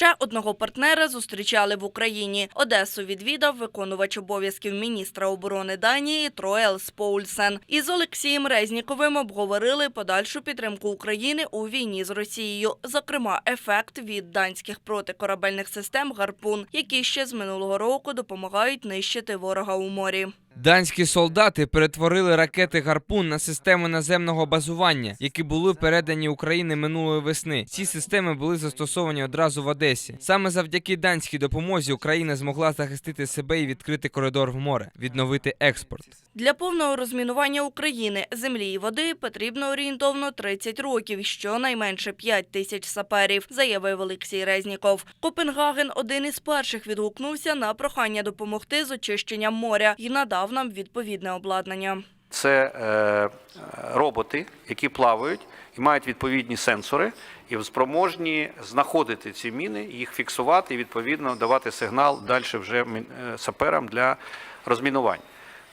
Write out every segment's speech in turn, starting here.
Ще одного партнера зустрічали в Україні. Одесу відвідав виконувач обов'язків міністра оборони Данії Троелс Поульсен. Із Олексієм Резніковим обговорили подальшу підтримку України у війні з Росією, зокрема, ефект від данських протикорабельних систем Гарпун, які ще з минулого року допомагають нищити ворога у морі. Данські солдати перетворили ракети гарпун на системи наземного базування, які були передані Україні минулої весни. Ці системи були застосовані одразу в Одесі. Саме завдяки данській допомозі Україна змогла захистити себе і відкрити коридор в море, відновити експорт. Для повного розмінування України, землі і води потрібно орієнтовно 30 років, щонайменше 5 тисяч саперів, заявив Олексій Резніков. Копенгаген один із перших відгукнувся на прохання допомогти з очищенням моря і надав нам відповідне обладнання. Це е, роботи, які плавають і мають відповідні сенсори, і спроможні знаходити ці міни, їх фіксувати і відповідно давати сигнал далі вже е, саперам для розмінування.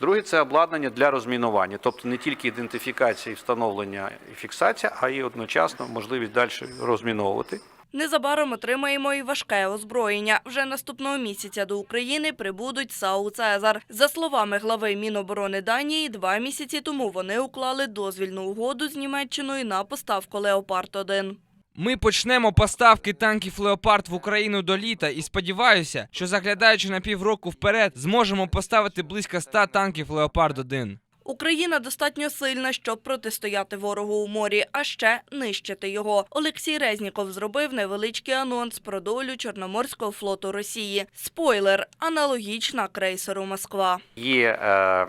Друге це обладнання для розмінування, тобто не тільки ідентифікація, встановлення і фіксація, а й одночасно можливість далі розміновувати. Незабаром отримаємо і важке озброєння. Вже наступного місяця до України прибудуть САУ Цезар. За словами глави Міноборони Данії, два місяці тому вони уклали дозвільну угоду з Німеччиною на поставку Леопард 1 Ми почнемо поставки танків Леопард в Україну до літа і сподіваюся, що заглядаючи на півроку вперед, зможемо поставити близько 100 танків Леопард 1 Україна достатньо сильна, щоб протистояти ворогу у морі, а ще нищити його. Олексій Резніков зробив невеличкий анонс про долю Чорноморського флоту Росії. Спойлер аналогічна крейсеру Москва. Є е,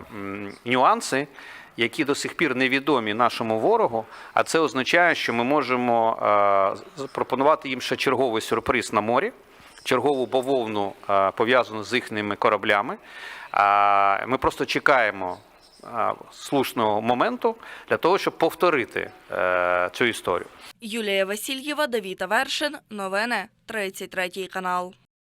нюанси, які до сих пір невідомі нашому ворогу, а це означає, що ми можемо е, запропонувати їм ще черговий сюрприз на морі, чергову бавовну е, пов'язану з їхніми кораблями. Ми просто чекаємо слушного моменту для того, щоб повторити е, цю історію. Юлія Васильєва, Давіта Вершин. Новини 33 канал.